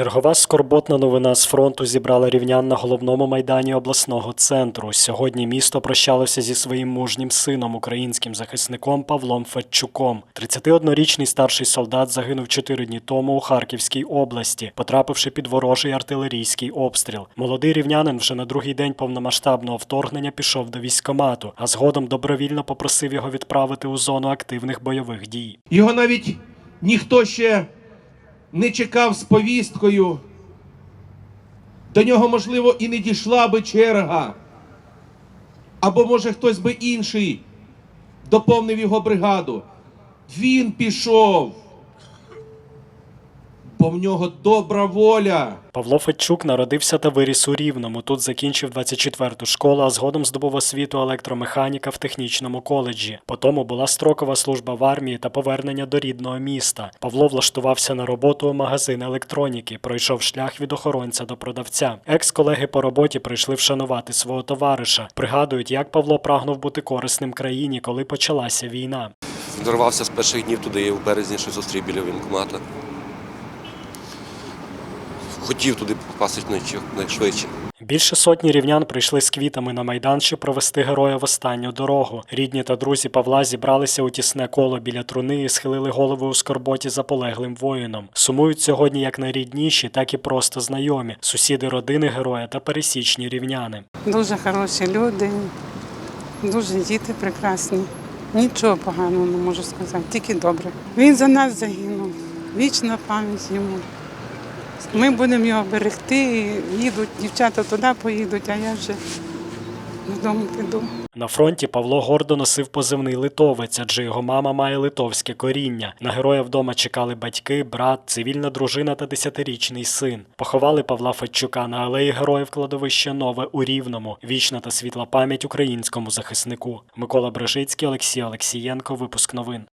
Чергова скорботна новина з фронту зібрала рівнян на головному майдані обласного центру. Сьогодні місто прощалося зі своїм мужнім сином, українським захисником Павлом Федчуком. 31-річний старший солдат загинув чотири дні тому у Харківській області, потрапивши під ворожий артилерійський обстріл. Молодий рівнянин вже на другий день повномасштабного вторгнення пішов до військкомату, а згодом добровільно попросив його відправити у зону активних бойових дій. Його навіть ніхто ще не чекав з повісткою. До нього, можливо, і не дійшла би черга. Або, може, хтось би інший доповнив його бригаду. Він пішов, бо в нього добра воля. Павло Федчук народився та виріс у Рівному. Тут закінчив 24-ту школу, а згодом здобув освіту електромеханіка в технічному коледжі. Потім була строкова служба в армії та повернення до рідного міста. Павло влаштувався на роботу у магазин електроніки, пройшов шлях від охоронця до продавця. Екс-колеги по роботі прийшли вшанувати свого товариша. Пригадують, як Павло прагнув бути корисним країні, коли почалася війна. Дорвався з перших днів туди, в березні що зустрів біля воєнкомата. Хотів туди попасти найшвидше. Більше сотні рівнян прийшли з квітами на майдан, щоб провести героя в останню дорогу. Рідні та друзі Павла зібралися у тісне коло біля труни і схилили голови у скорботі за полеглим воїном. Сумують сьогодні як найрідніші, так і просто знайомі, сусіди родини героя та пересічні рівняни. Дуже хороші люди, дуже діти прекрасні. Нічого поганого не можу сказати, тільки добре. Він за нас загинув. Вічна пам'ять йому. Ми будемо його берегти. Їдуть, дівчата туди поїдуть, а я вже додому піду. На фронті Павло гордо носив позивний литовець, адже його мама має литовське коріння. На героя вдома чекали батьки, брат, цивільна дружина та десятирічний син. Поховали Павла Федчука на алеї героїв кладовища Нове у Рівному. Вічна та світла пам'ять українському захиснику. Микола Брежицький, Олексій Олексієнко. Випуск новин.